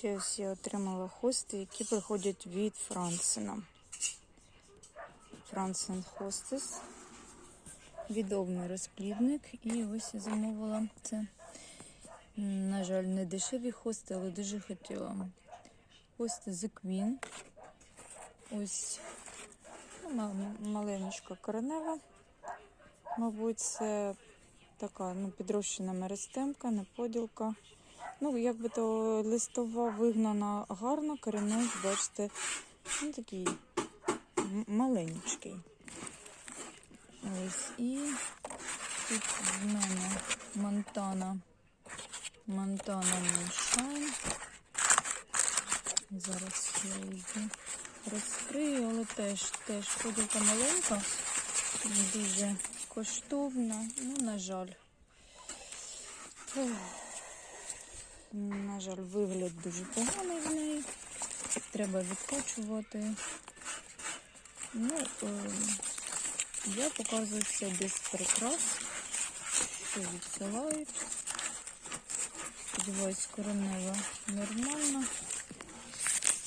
Ще ось я отримала хости, які приходять від Франсена. Франсен Хостес. Відомий розплідник. І ось я замовила це. На жаль, не дешеві хости, але дуже хотіла. Хости The Queen. Ось ну, ма- коренева. Мабуть, це така ну, підрощена мерестемка, не поділка. Ну, якби то листова вигнана гарно, корінець, бачите, ну такий маленький. Ось і тут в мене Монтана. Монтана Мішайн. Зараз я її розкрию, але теж, теж поділка маленька, дуже коштовна. Ну, на жаль. Ех. На жаль, вигляд дуже поганий в неї. Треба відкачувати. Ну, е, я показую це без прикрас. Все відсилають. Сподіваюсь, коронева нормальна.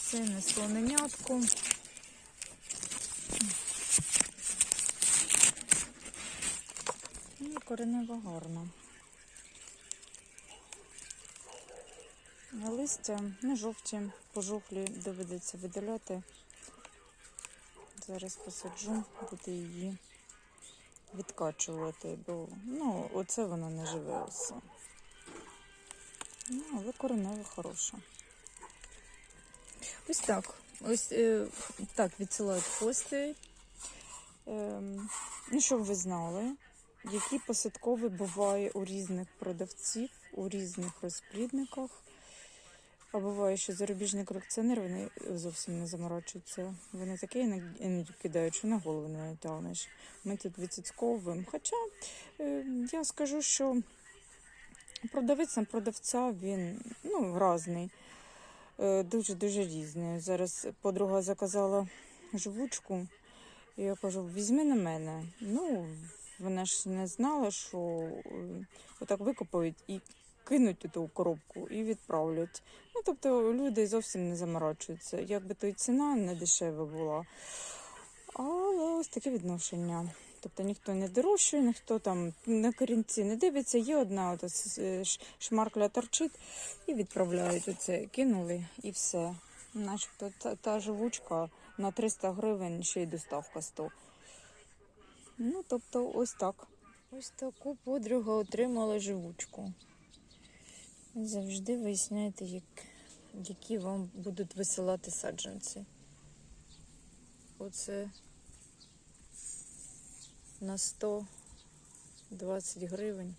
Це не слоненятко. Ну, коренева гарна. Листя ну, жовті, пожухлі доведеться видаляти. Зараз посаджу, буду її відкачувати, бо ну, оце воно не живе все. Ну, але коренева хороша. Ось так. Ось е, так відсилають хости. Ем, ну, щоб ви знали, які посадкові буває у різних продавців, у різних розплідниках. А буває, що зарубіжні колекціонери вони зовсім не заморочуються. Вони таке іноді- кидають, що на голову не натягнеш. Ми тут відсоцьковуємо. Хоча е, я скажу, що продавець на продавця він ну, разний, дуже-дуже різний. Зараз подруга заказала живучку, і я кажу, візьми на мене. Ну, вона ж не знала, що е, отак викопають і кинуть у ту коробку і відправлять. Ну, тобто люди зовсім не заморочуються. Якби то і ціна не дешева була. Але ось таке відношення. Тобто ніхто не дорожчує, ніхто там на корінці не дивиться. Є одна от, е, шмаркля торчить і відправляють оце. Кинули і все. Начебто та, та живучка на 300 гривень ще й доставка 100. Ну, тобто, ось так. Ось таку подруга отримала живучку. Завжди виясняйте, як, які вам будуть висилати саджанці. Оце на 120 гривень.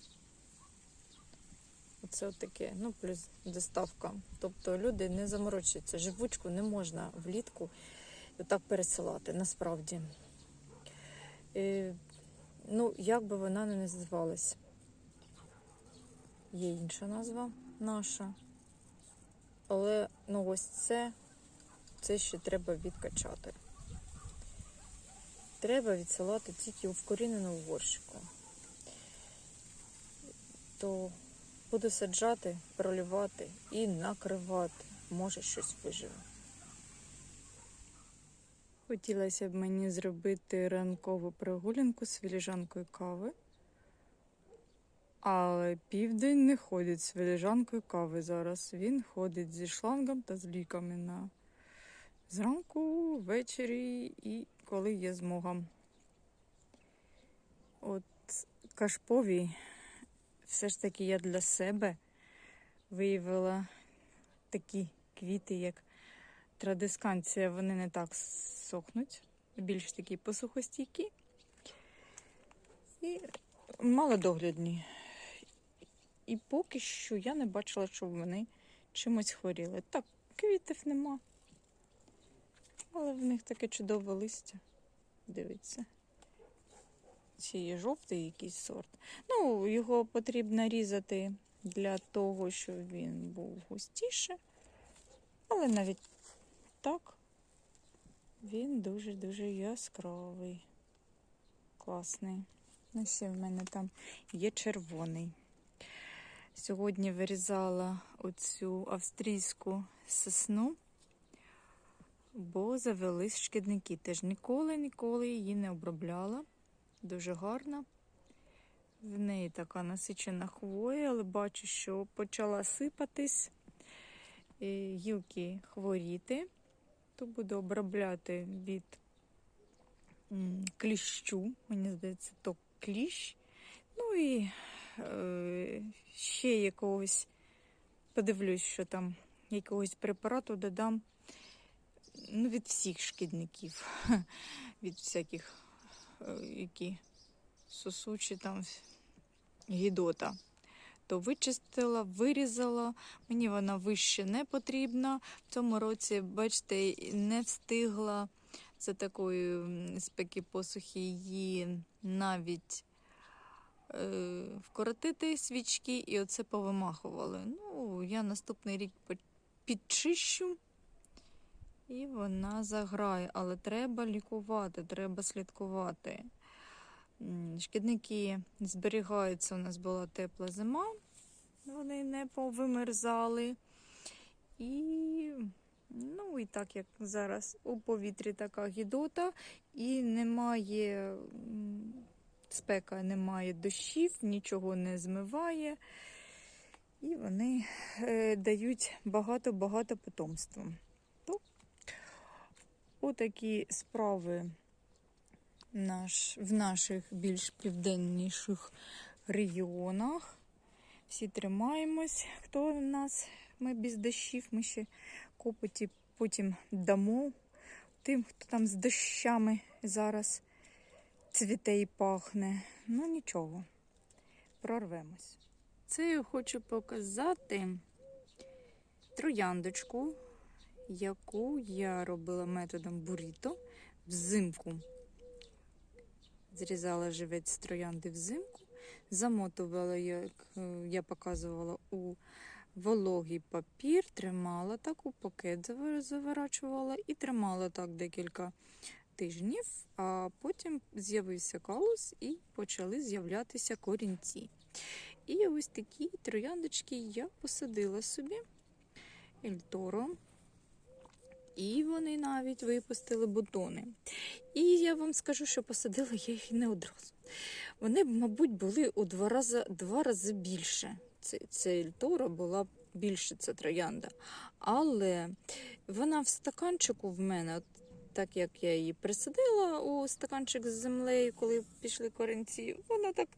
Оце таке, ну плюс доставка. Тобто люди не заморочуються. Живучку не можна влітку так пересилати, насправді. Е, ну, як би вона не називалась. Є інша назва наша. Але ну ось це, це ще треба відкачати. Треба відсилати тільки вкорінену горщику. То буду саджати, пролівати і накривати. Може щось виживе. Хотілося б мені зробити ранкову прогулянку з філіжанкою кави. Але південь не ходить з філіжанкою кави зараз. Він ходить зі шлангом та з ліками на зранку, ввечері і коли є змога. От кашпові все ж таки я для себе виявила такі квіти, як традисканція. Вони не так сохнуть, більш такі посухостійкі і малодоглядні. І поки що я не бачила, щоб вони чимось хворіли. Так, квітів нема. Але в них таке чудове листя. Дивіться. Є жовтий якийсь сорт. Ну, його потрібно різати для того, щоб він був густіше. Але навіть так він дуже-дуже яскравий. Класний. Ну, в мене там є червоний. Сьогодні вирізала оцю австрійську сосну, бо завелись шкідники. Теж ніколи, ніколи її не обробляла. Дуже гарна. В неї така насичена хвоя, але бачу, що почала сипатись гілки хворіти. То буду обробляти від кліщу. Мені здається, то кліщ. Ну і ще якогось, подивлюсь, що там якогось препарату додам ну, від всіх шкідників, від всяких, е, які сосучі там гідота. То вичистила, вирізала. Мені вона вище не потрібна. В цьому році, бачите, не встигла за такої м, спеки посухи її навіть е, вкоротити свічки і оце повимахували. Ну, я наступний рік підчищу. І вона заграє, але треба лікувати, треба слідкувати. Шкідники зберігаються. У нас була тепла зима, вони не повимерзали. І, ну, і так як зараз у повітрі така гідота, і немає спека, немає дощів, нічого не змиває. І вони е, дають багато-багато потомства. То отакі справи наш, в наших більш південніших регіонах. Всі тримаємось. Хто в нас? Ми без дощів, ми ще копоті потім дамо тим, хто там з дощами зараз цвіте і пахне. Ну нічого, прорвемось. Це я хочу показати трояндочку, яку я робила методом буріто взимку. Зрізала живець троянди взимку, замотувала, як е, я показувала, у вологий папір, тримала так у пакет заворачувала і тримала так декілька тижнів, а потім з'явився калус і почали з'являтися корінці. І ось такі трояндочки я посадила собі Ельторо. І вони навіть випустили бутони. І я вам скажу, що посадила я їх не одразу. Вони, мабуть, були у два рази, два рази більше. Це, це Ельтора була більше, це троянда. Але вона в стаканчику в мене, так як я її присадила у стаканчик з землею, коли пішли корінці, вона так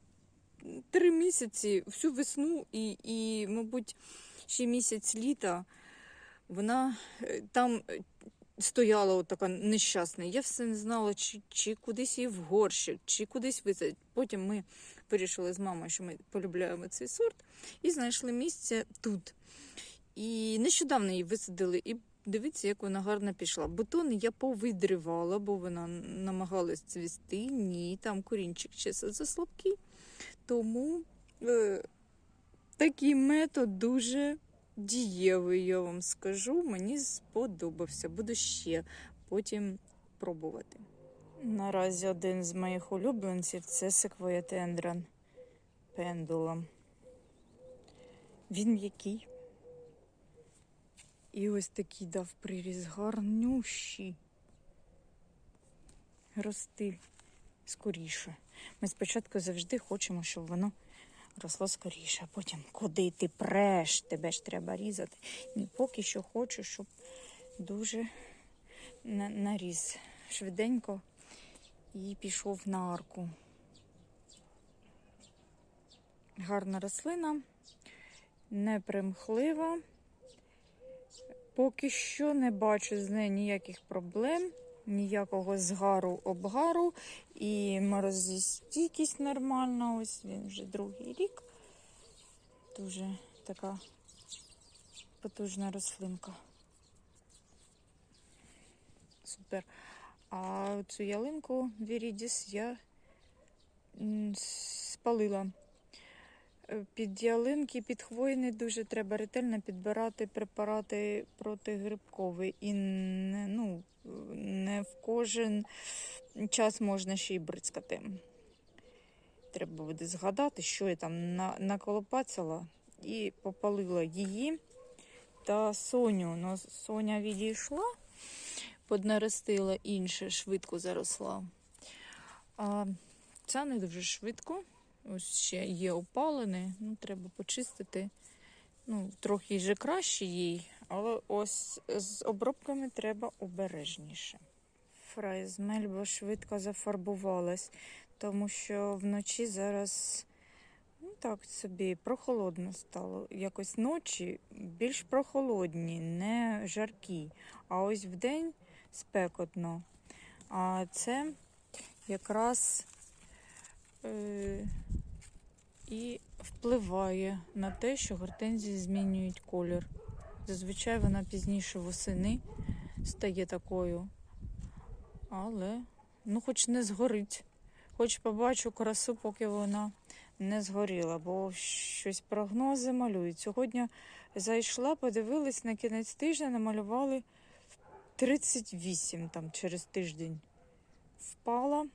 три місяці, всю весну і, і мабуть, ще місяць літа. Вона е, там е, стояла така нещасна. Я все не знала, чи, чи кудись її в горщик, чи кудись висадити. Потім ми вирішили з мамою, що ми полюбляємо цей сорт, і знайшли місце тут. І нещодавно її висадили. І дивіться, як вона гарно пішла. Бутони я повидривала, бо вона намагалась цвісти. Ні, там корінчик ще заслабкий. Тому е, такий метод дуже дієвий, я вам скажу. Мені сподобався. Буду ще потім пробувати. Наразі один з моїх улюбленців це секвоя тендран пендула. Він м'який. І ось такий дав приріз гарнющий. Рости скоріше. Ми спочатку завжди хочемо, щоб воно росло скоріше, а потім куди ти преш, тебе ж треба різати. Ні, поки що хочу, щоб дуже наріз швиденько і пішов на арку. Гарна рослина, непримхлива. Поки що не бачу з нею ніяких проблем, ніякого згару обгару і морозостійкість нормальна. Ось він вже другий рік. Дуже така потужна рослинка. Супер. А цю ялинку Вірідіс я спалила. Е, Під ялинки, під хвойний дуже треба ретельно підбирати препарати протигрибкові. І не, ну, не в кожен час можна ще й бризкати. Треба буде згадати, що я там на, наколопацала і попалила її та Соню. Ну, Соня відійшла, поднаростила інше, швидко заросла. А ця не дуже швидко. Ось ще є опалене, ну, треба почистити. Ну, трохи вже краще їй, але ось з обробками треба обережніше. Фрайз мельба швидко зафарбувалась, тому що вночі зараз ну так собі прохолодно стало. Якось ночі більш прохолодні, не жаркі. А ось вдень спекотно. А це якраз е, і впливає на те, що гортензії змінюють колір. Зазвичай вона пізніше восени стає такою. Але, ну, хоч не згорить. Хоч побачу красу, поки вона не згоріла, бо щось прогнози малюють. Сьогодні зайшла, подивилась на кінець тижня, намалювали 38 там через тиждень. Впала.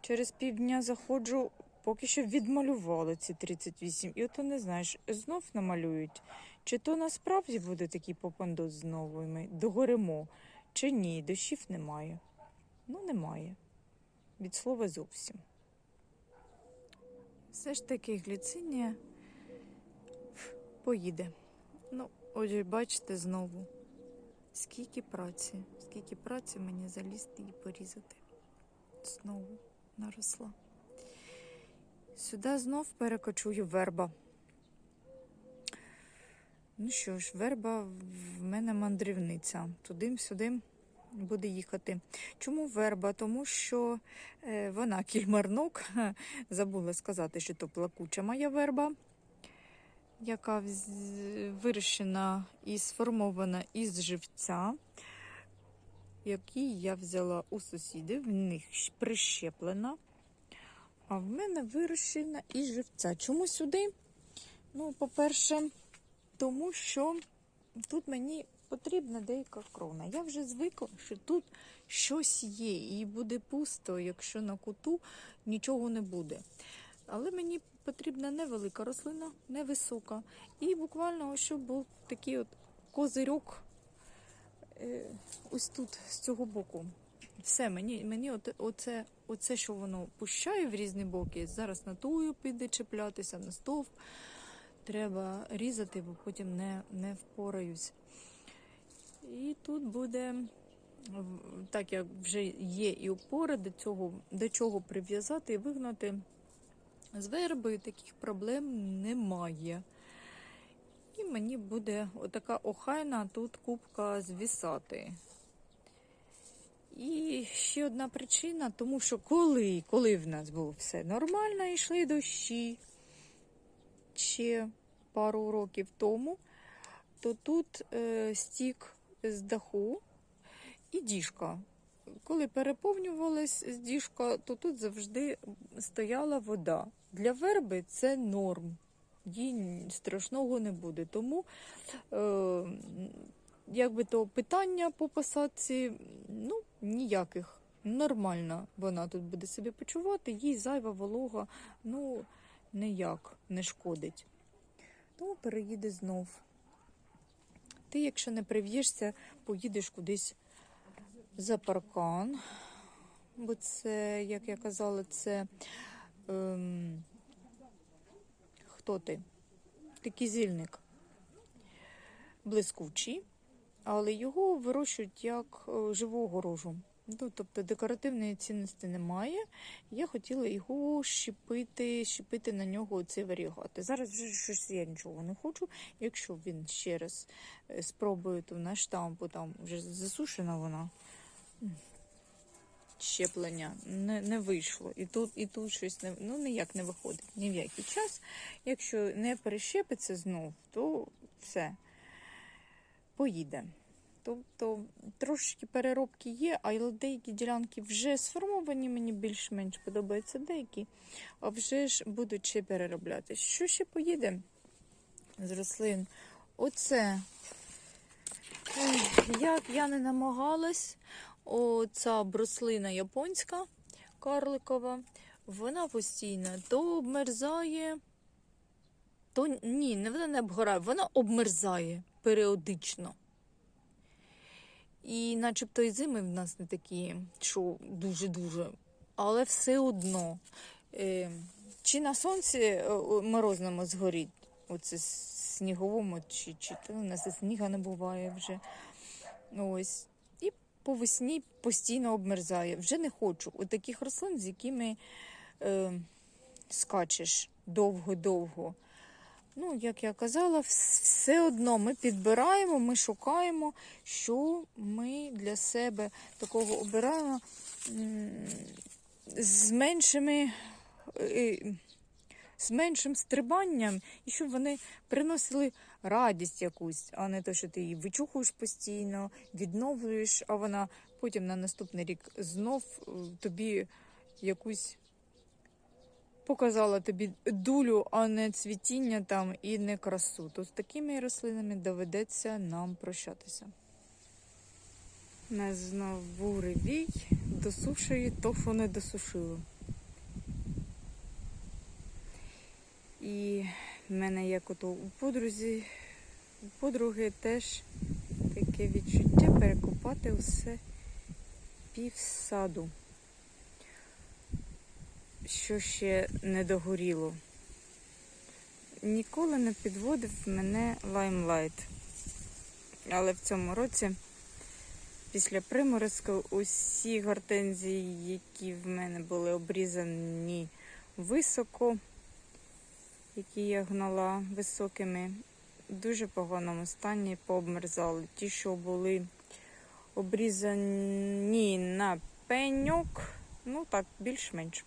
Через півдня заходжу, поки що відмалювали ці 38. І ото не знаєш, знов намалюють. Чи то насправді буде такий попандос знову, і ми догоримо, чи ні, дощів немає. Ну, немає. Від слова зовсім. Все ж таки гліцинія поїде. Ну, отже, бачите знову, скільки праці, скільки праці мені залізти і порізати. Знову наросла. Сюди знов перекочую верба. Ну що ж, верба в мене мандрівниця. Туди-сюди буде їхати. Чому верба? Тому що е, вона кільмарнок. Забула сказати, що то плакуча моя верба, яка вирощена і сформована із живця, який я взяла у сусідів, в них прищеплена. А в мене вирощена із живця. Чому сюди? Ну, по-перше, тому що тут мені потрібна деяка крона. Я вже звикла, що тут щось є, і буде пусто, якщо на куту нічого не буде. Але мені потрібна невелика рослина, невисока. І буквально щоб був такий от козирьок е, ось тут, з цього боку. Все, мені, мені от, оце, оце, що воно пущає в різні боки, зараз на тую піде чіплятися, на стовп. Треба різати, бо потім не, не впораюсь. І тут буде, так як вже є і опора, до, цього, до чого прив'язати і вигнати з верби, таких проблем немає. І мені буде отака охайна тут кубка звісати. Ще одна причина, тому що коли, коли в нас було все нормально, йшли дощі ще пару років тому, то тут е, стік з даху і діжка. Коли переповнювалась діжка, то тут завжди стояла вода. Для верби це норм, їй страшного не буде. Тому е, якби то питання по посадці, ну, ніяких. Нормально вона тут буде себе почувати, їй зайва волога, ну, ніяк не шкодить. Тому переїде знов. Ти, якщо не прив'єшся, поїдеш кудись за паркан. Бо це, як я казала, це ем, хто ти? Ти кізільник. Блискучий, але його вирощують як е, живу огорожу. Ну, тобто декоративної цінності немає. Я хотіла його щепити, щепити на нього ці варігати. Зараз вже щось я нічого не хочу. Якщо він ще раз е, спробує, то на штампу там вже засушена вона. Щеплення не, не вийшло. І тут, і тут щось не, ну, ніяк не виходить ні в який час. Якщо не перещепиться знов, то все поїде. Тобто трошечки переробки є, але деякі ділянки вже сформовані, мені більш-менш подобаються деякі, а вже ж будуть ще переробляти. Що ще поїде з рослин? Оце, як я не намагалась, оця бруслина японська, карликова, вона постійно то обмерзає, то ні, вона не обгорає, вона обмерзає періодично. І начебто і зими в нас не такі, що дуже-дуже. Але все одно. Е, чи на сонці е, морозному згоріть, оце сніговому, чи, чи то у нас сніга не буває вже. Ось. І по весні постійно обмерзає. Вже не хочу. От таких рослин, з якими е, скачеш довго-довго. Ну, як я казала, все одно ми підбираємо, ми шукаємо, що ми для себе такого обираємо з меншими. е, З меншим стрибанням, і щоб вони приносили радість якусь, а не те, що ти її вичухуєш постійно, відновлюєш, а вона потім на наступний рік знов е, тобі якусь показала тобі дулю, а не цвітіння там і не красу. То з такими рослинами доведеться нам прощатися. У нас знов буревій досушує то, не досушило. І в мене як ото у подрузі, у подруги теж таке відчуття перекопати усе півсаду що ще не догоріло. Ніколи не підводив мене лаймлайт. Але в цьому році, після приморозку, усі гортензії, які в мене були обрізані високо, які я гнала високими, в дуже поганому стані пообмерзали. Ті, що були обрізані на пеньок, ну так, більш-менш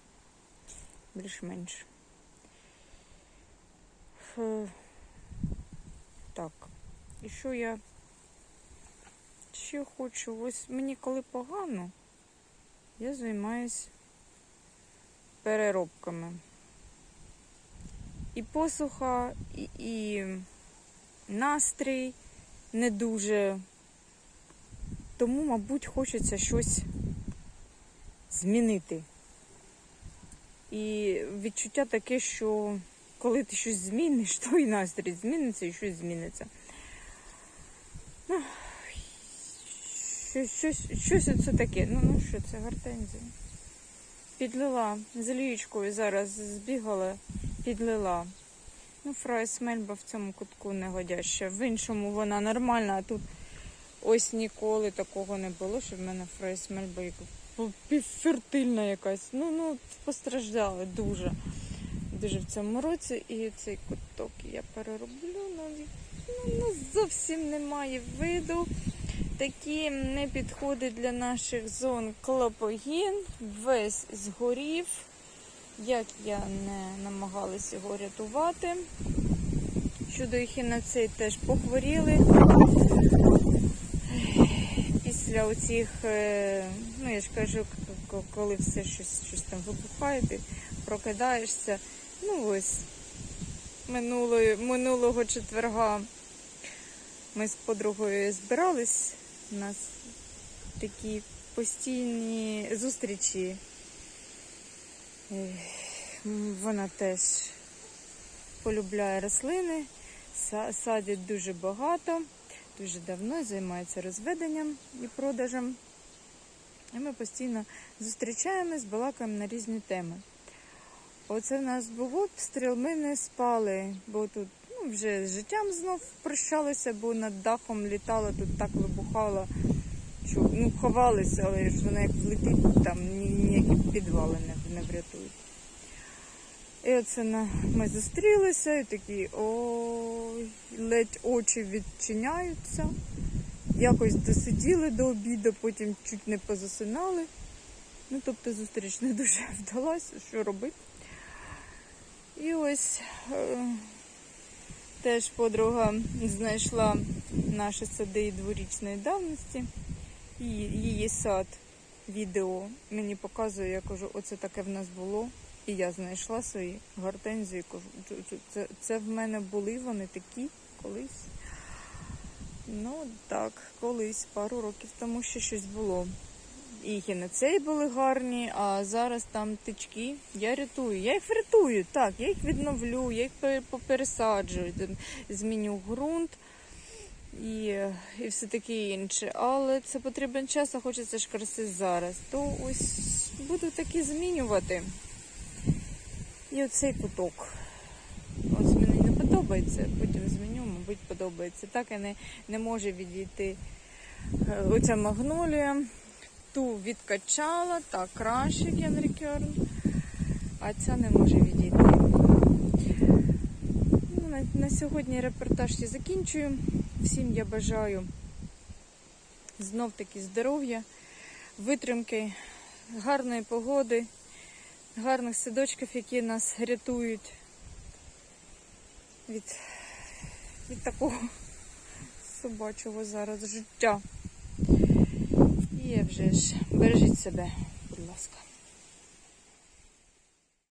більш-менш. Так. І що я ще хочу? Ось мені коли погано, я займаюсь переробками. І посуха, і, і настрій не дуже. Тому, мабуть, хочеться щось змінити. І відчуття таке, що коли ти щось зміниш, то і настрій зміниться і щось зміниться. Ну, щось, щось, щось оце таке. Ну, ну що це гортензія? Підлила з олієчкою зараз збігала, підлила. Ну, фрайс мельба в цьому кутку не годяща. В іншому вона нормальна, а тут ось ніколи такого не було, щоб в мене фрайс мельба яка півфертильна якась. Ну, ну, постраждали дуже. Дуже в цьому році. І цей куток я перероблю. навіть. Ну, ну, зовсім немає виду. Такі не підходить для наших зон клопогін. Весь згорів. Як я не намагалася його рятувати. Щодо ехінацей теж похворіли після оцих, е, ну я ж кажу, коли все щось, щось там вибухає, ти прокидаєшся. Ну ось минулої, минулого четверга ми з подругою збирались. У нас такі постійні зустрічі. Вона теж полюбляє рослини, са- садить дуже багато дуже давно займається розведенням і продажем. І ми постійно зустрічаємось, балакаємо на різні теми. Оце в нас був обстріл, ми не спали, бо тут ну, вже з життям знов прощалися, бо над дахом літало, тут так вибухало, що ну, ховалися, але ж воно як влетить, там ні- ніякі підвали не, не врятують. І оце ми зустрілися і такі ой, ледь очі відчиняються. Якось досиділи до обіду, потім чуть не позасинали. Ну, тобто зустріч не дуже вдалася, що робити. І ось е, теж подруга знайшла наші сади дворічної давності. І її сад відео мені показує, я кажу, оце таке в нас було. І я знайшла свої гортензії. «Це- це- в мене були вони такі колись. Ну так, колись, пару років тому ще щось було. і хінецеї були гарні, а зараз там тички. Я рятую. Я їх врятую, так, я їх відновлю, я їх пе- попересаджую, зміню ґрунт і, і все таке інше. Але це потрібен час, а хочеться ж краси зараз. То ось буду таки змінювати. І оцей куток. Ось мені не подобається, потім зміню, мабуть, подобається. Так і не, не може відійти е, оця магнолія. Ту відкачала, так краще Генрі Керн, а ця не може відійти. Ну, на, на сьогодні репортаж я закінчую. Всім я бажаю знов таки здоров'я, витримки, гарної погоди, гарних садочків, які нас рятують від, від такого собачого зараз життя. І вже ж бережіть себе, будь ласка.